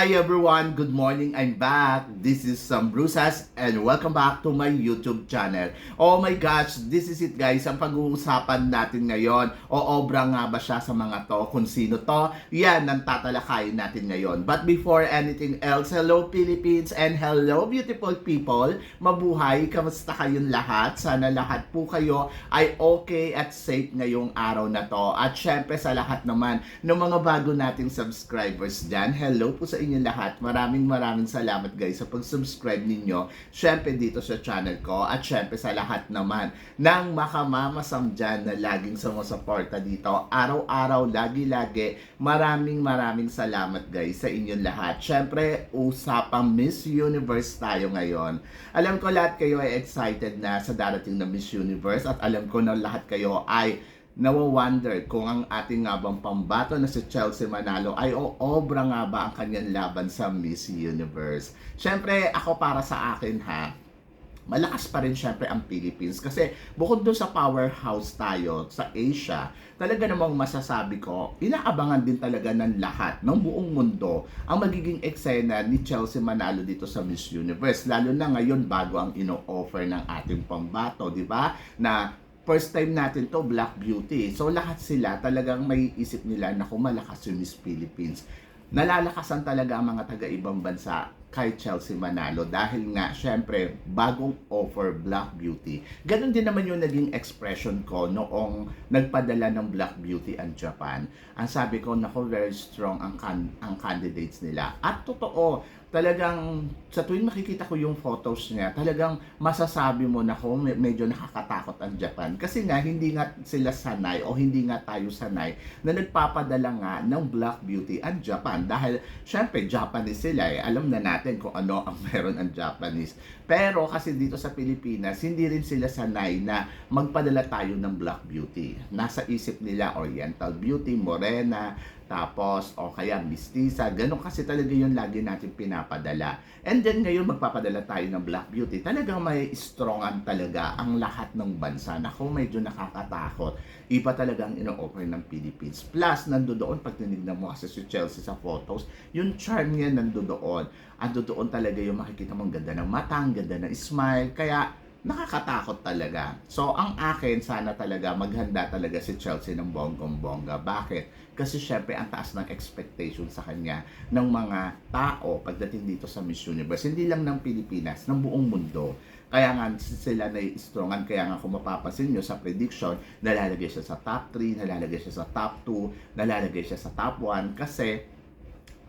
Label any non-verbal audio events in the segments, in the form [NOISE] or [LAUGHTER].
Hi everyone, good morning. I'm back. This is Sam Brusas and welcome back to my YouTube channel. Oh my gosh, this is it guys. Ang pag-uusapan natin ngayon, o obra nga ba siya sa mga to? Kung sino to? Yan ang tatalakayin natin ngayon. But before anything else, hello Philippines and hello beautiful people. Mabuhay, kamusta kayong lahat? Sana lahat po kayo ay okay at safe ngayong araw na to. At syempre sa lahat naman ng mga bago nating subscribers dyan, hello po sa inyo lahat. Maraming maraming salamat guys sa pag-subscribe ninyo. Syempre dito sa channel ko at syempre sa lahat naman ng makamamasam dyan na laging sumusuporta dito. Araw-araw, lagi-lagi. Maraming maraming salamat guys sa inyong lahat. Syempre, usapang Miss Universe tayo ngayon. Alam ko lahat kayo ay excited na sa darating na Miss Universe at alam ko na lahat kayo ay nawa-wonder kung ang ating nga bang pambato na si Chelsea Manalo ay o obra nga ba ang kanyang laban sa Miss Universe. Siyempre, ako para sa akin ha, malakas pa rin syempre ang Philippines kasi bukod doon sa powerhouse tayo sa Asia, talaga namang masasabi ko, inaabangan din talaga ng lahat ng buong mundo ang magiging eksena ni Chelsea Manalo dito sa Miss Universe. Lalo na ngayon bago ang ino-offer ng ating pambato, di ba? Na first time natin to Black Beauty. So lahat sila talagang may isip nila na kung malakas yung Miss Philippines. Nalalakasan talaga ang mga taga-ibang bansa kay Chelsea Manalo dahil nga syempre bagong offer Black Beauty. Ganon din naman yung naging expression ko noong nagpadala ng Black Beauty ang Japan. Ang sabi ko nako very strong ang can- ang candidates nila. At totoo, talagang sa tuwing makikita ko yung photos niya, talagang masasabi mo na ko medyo nakakatakot ang Japan. Kasi nga hindi nga sila sanay o hindi nga tayo sanay na nagpapadala nga ng Black Beauty ang Japan. Dahil syempre Japanese sila eh. Alam na natin kung ano ang [LAUGHS] meron ang Japanese. Pero kasi dito sa Pilipinas, hindi rin sila sanay na magpadala tayo ng Black Beauty. Nasa isip nila Oriental Beauty, Morena, tapos o kaya mistisa, ganun kasi talaga yung lagi natin pinapadala. And then ngayon magpapadala tayo ng Black Beauty, talagang may strongan talaga ang lahat ng bansa. Naku, medyo nakakatakot. Iba talaga ang ino-offer ng Philippines. Plus, nandoon pag tinignan mo kasi si Chelsea sa photos, yung charm niya nandoon. Ando doon talaga yung makikita mo ang ganda ng mata, ang ganda ng smile. Kaya nakakatakot talaga. So, ang akin, sana talaga maghanda talaga si Chelsea ng bonggong-bongga. Bakit? Kasi syempre, ang taas ng expectation sa kanya ng mga tao pagdating dito sa Miss Universe. Hindi lang ng Pilipinas, ng buong mundo. Kaya nga sila na strongan. Kaya nga kung mapapansin nyo sa prediction, nalalagay siya sa top 3, nalalagay siya sa top 2, nalalagay siya sa top 1. Kasi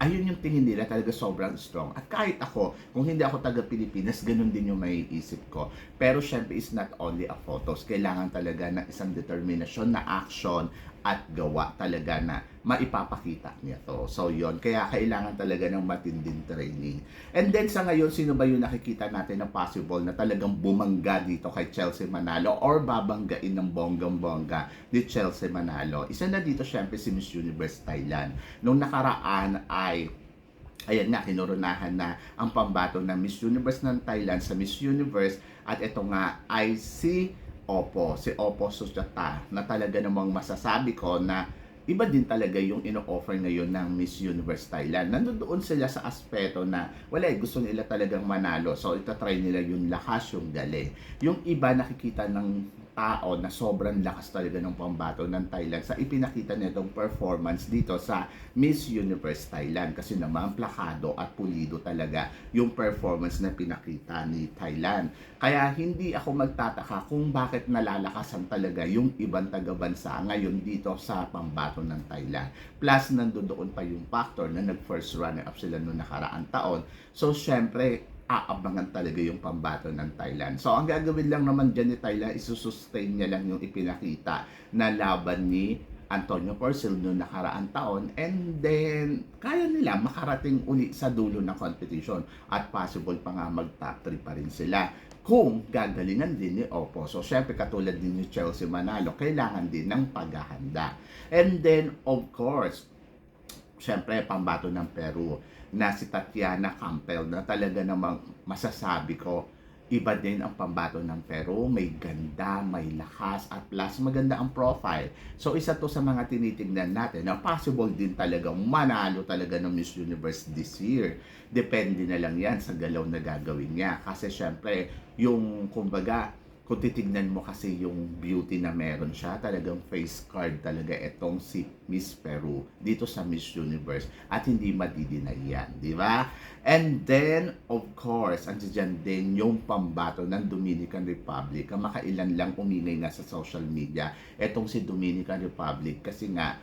ayun yung tingin nila talaga sobrang strong. At kahit ako, kung hindi ako taga Pilipinas, ganun din yung may isip ko. Pero syempre, is not only a photos. Kailangan talaga ng isang determinasyon na action at gawa talaga na maipapakita niya to. So yon kaya kailangan talaga ng matinding training. And then sa ngayon, sino ba yung nakikita natin na possible na talagang bumangga dito kay Chelsea Manalo or babanggain ng bonggang-bongga ni Chelsea Manalo? Isa na dito syempre si Miss Universe Thailand. Nung nakaraan ay ayan nga, kinurunahan na ang pambato ng Miss Universe ng Thailand sa Miss Universe at ito nga ay si Oppo, si Oppo Suchata na talaga namang masasabi ko na iba din talaga yung ino-offer ngayon ng Miss Universe Thailand. Nandoon sila sa aspeto na wala eh, gusto nila talagang manalo. So itatry nila yung lakas, yung gali. Yung iba nakikita ng tao na sobrang lakas talaga ng pambato ng Thailand sa ipinakita nitong performance dito sa Miss Universe Thailand kasi naman plakado at pulido talaga yung performance na pinakita ni Thailand. Kaya hindi ako magtataka kung bakit nalalakasan talaga yung ibang taga-bansa ngayon dito sa pambato ng Thailand. Plus nandoon pa yung factor na nag-first runner-up sila noong nakaraang taon. So syempre, aabangan talaga yung pambato ng Thailand. So, ang gagawin lang naman dyan ni Thailand, isusustain niya lang yung ipinakita na laban ni Antonio Porcel noong nakaraang taon and then kaya nila makarating uli sa dulo ng competition at possible pa nga mag top 3 pa rin sila kung gagalingan din ni Oppo. So, syempre katulad din ni Chelsea Manalo, kailangan din ng paghahanda. And then, of course, syempre pambato ng Peru na si Tatiana Campbell na talaga namang masasabi ko iba din ang pambato ng Peru. May ganda, may lakas, at plus maganda ang profile. So isa to sa mga tinitingnan natin na possible din talagang manalo talaga ng Miss Universe this year. Depende na lang yan sa galaw na gagawin niya. Kasi syempre, yung kumbaga, kung titignan mo kasi yung beauty na meron siya, talagang face card talaga itong si Miss Peru dito sa Miss Universe at hindi madidinay yan, di ba? And then, of course, andiyan din yung pambato ng Dominican Republic. Ang makailan lang umingay na sa social media, etong si Dominican Republic kasi nga,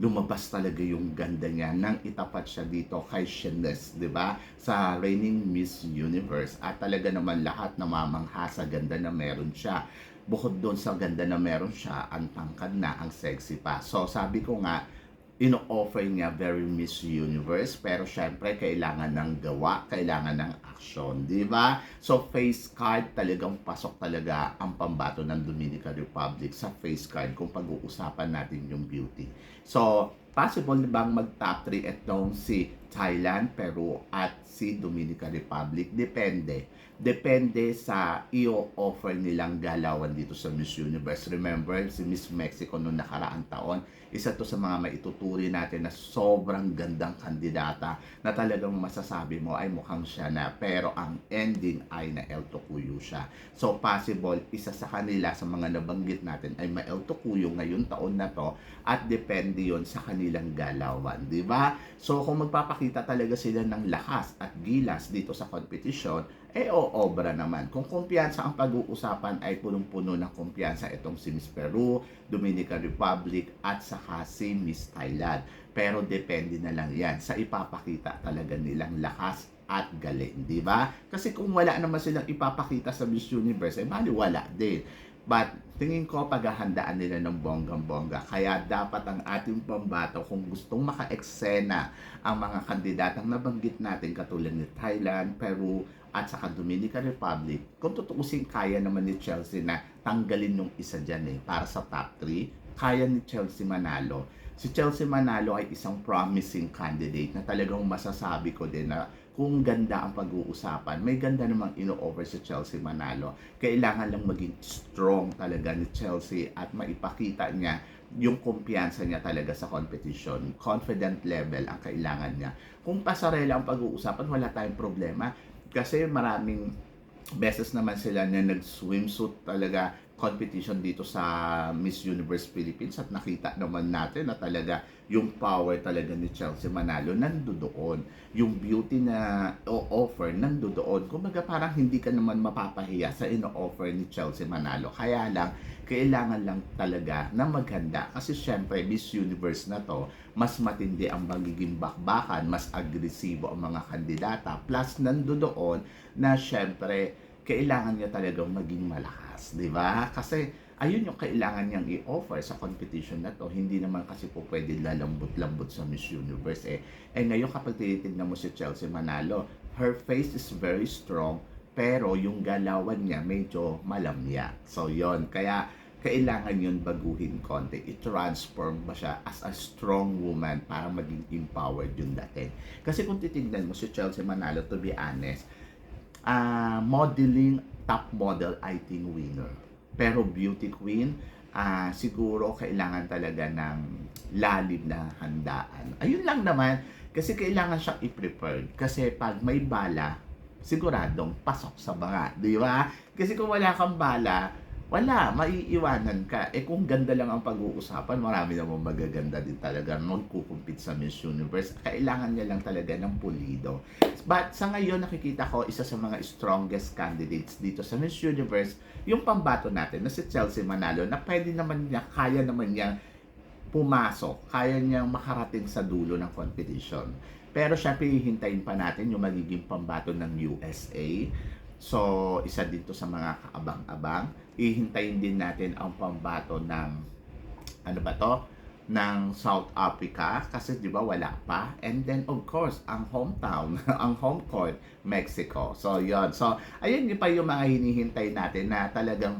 lumabas talaga yung ganda niya nang itapat siya dito kay Shines, di ba? Sa reigning Miss Universe. At talaga naman lahat namamangha sa ganda na meron siya. Bukod doon sa ganda na meron siya, ang tangkad na, ang sexy pa. So sabi ko nga, ino-offer niya very Miss Universe pero syempre kailangan ng gawa, kailangan ng action, di ba? So face card talagang pasok talaga ang pambato ng Dominican Republic sa face card kung pag-uusapan natin yung beauty. So possible bang mag top 3 itong si Thailand, Peru at si Dominican Republic? Depende. Depende sa i-offer nilang galawan dito sa Miss Universe. Remember, si Miss Mexico noong nakaraang taon, isa to sa mga maituturi natin na sobrang gandang kandidata na talagang masasabi mo ay mukhang siya na pero ang ending ay na El Tocuyo siya. So possible isa sa kanila sa mga nabanggit natin ay ma El Tocuyo ngayon taon na to at depende yon sa kanilang galawan, di ba? So kung magpapakita talaga sila ng lakas at gilas dito sa competition, eh oobra naman. Kung kumpiyansa ang pag-uusapan ay punong-puno ng kumpiyansa itong si Miss Peru, Dominican Republic at saka si Miss Thailand. Pero depende na lang yan sa ipapakita talaga nilang lakas at galing, di ba? Kasi kung wala naman silang ipapakita sa Miss Universe, eh bali wala din. But tingin ko paghahandaan nila ng bonggang-bongga. Kaya dapat ang ating pambato kung gustong maka-eksena ang mga kandidatang nabanggit natin katulad ni Thailand, Peru, at saka Dominican Republic, kung tutuusin kaya naman ni Chelsea na tanggalin yung isa dyan eh, para sa top 3, kaya ni Chelsea manalo. Si Chelsea Manalo ay isang promising candidate na talagang masasabi ko din na kung ganda ang pag-uusapan, may ganda namang ino-offer si Chelsea Manalo. Kailangan lang maging strong talaga ni Chelsea at maipakita niya yung kumpiyansa niya talaga sa competition. Confident level ang kailangan niya. Kung pasarela ang pag-uusapan, wala tayong problema. Kasi maraming beses naman sila na nag-swimsuit talaga competition dito sa Miss Universe Philippines at nakita naman natin na talaga yung power talaga ni Chelsea Manalo nandoon. Yung beauty na o-offer nandoon. Kumbaga parang hindi ka naman mapapahiya sa ino-offer ni Chelsea Manalo. Kaya lang, kailangan lang talaga na maganda. Kasi syempre, Miss Universe na to, mas matindi ang magiging bakbakan, mas agresibo ang mga kandidata. Plus, nandoon na syempre, kailangan niya talagang maging malakas, di ba? Kasi ayun yung kailangan niyang i-offer sa competition na to. Hindi naman kasi po pwede lalambot-lambot sa Miss Universe eh. Eh ngayon kapag tinitignan mo si Chelsea Manalo, her face is very strong, pero yung galawan niya medyo malamya. So yon kaya kailangan yun baguhin konti. I-transform ba siya as a strong woman para maging empowered yung dating. Kasi kung titignan mo si Chelsea Manalo, to be honest, ah modeling top model I think winner. Pero beauty queen, ah siguro kailangan talaga ng lalim na handaan. Ayun lang naman, kasi kailangan siyang i-prepare. Kasi pag may bala, siguradong pasok sa banga, di ba? Kasi kung wala kang bala, wala, maiiwanan ka. Eh kung ganda lang ang pag-uusapan, marami namang magaganda din talaga magkukumpit sa Miss Universe. Kailangan niya lang talaga ng pulido. But sa ngayon, nakikita ko isa sa mga strongest candidates dito sa Miss Universe, yung pambato natin na si Chelsea Manalo na pwede naman niya, kaya naman niya pumasok, kaya niyang makarating sa dulo ng competition. Pero syempre, hihintayin pa natin yung magiging pambato ng USA. So, isa dito sa mga kaabang-abang. Ihintayin din natin ang pambato ng, ano ba to? ng South Africa kasi 'di ba wala pa and then of course ang hometown [LAUGHS] ang home court Mexico so yon so ayun yung pa yung mga hinihintay natin na talagang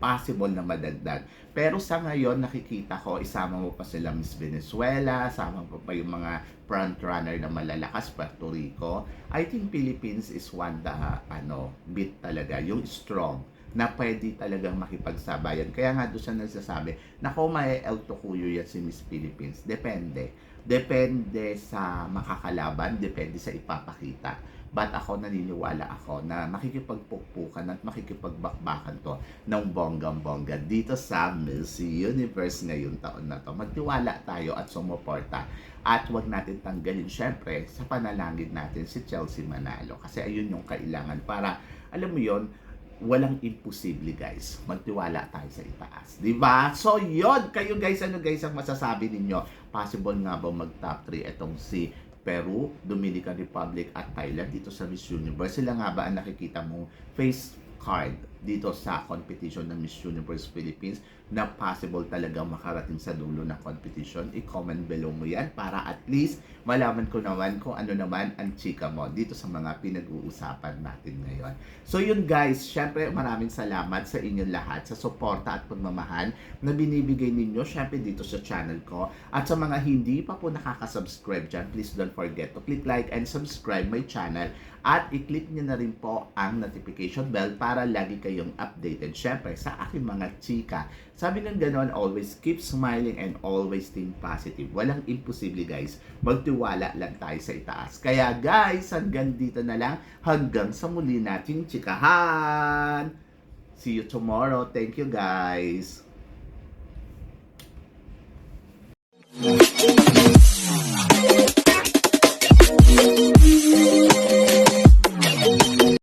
possible na madagdag. Pero sa ngayon, nakikita ko, isama mo pa sila Miss Venezuela, sama mo pa yung mga front runner na malalakas, Puerto Rico. I think Philippines is one the, ano, bit talaga, yung strong na pwede talagang makipagsabayan. Kaya nga doon siya nagsasabi, nako may El Tocuyo yan si Miss Philippines. Depende. Depende sa makakalaban, depende sa ipapakita. But ako naniniwala ako na makikipagpukpukan at makikipagbakbakan to ng bonggang-bongga dito sa Miss Universe ngayong taon na to. Magtiwala tayo at sumuporta. At huwag natin tanggalin syempre sa panalangin natin si Chelsea Manalo. Kasi ayun yung kailangan para, alam mo yon walang imposible guys. Magtiwala tayo sa itaas. Di ba? So yon kayo guys, ano guys ang masasabi ninyo? Possible nga ba mag top 3 itong si Peru, Dominican Republic at Thailand dito sa Miss Universe. Sila nga ba ang nakikita mong face card dito sa competition ng Miss Universe Philippines na possible talaga makarating sa dulo ng competition. I-comment below mo yan para at least malaman ko naman kung ano naman ang chika mo dito sa mga pinag-uusapan natin ngayon. So yun guys, syempre maraming salamat sa inyong lahat sa suporta at pagmamahal na binibigay ninyo syempre dito sa channel ko. At sa mga hindi pa po nakaka-subscribe dyan, please don't forget to click like and subscribe my channel at i-click nyo na rin po ang notification bell para lagi kayong updated syempre sa aking mga chika. Sabi ng ganon, always keep smiling and always think positive. Walang imposible guys. Magtiwala lang tayo sa itaas. Kaya guys, hanggang dito na lang. Hanggang sa muli nating chikahan. See you tomorrow. Thank you guys.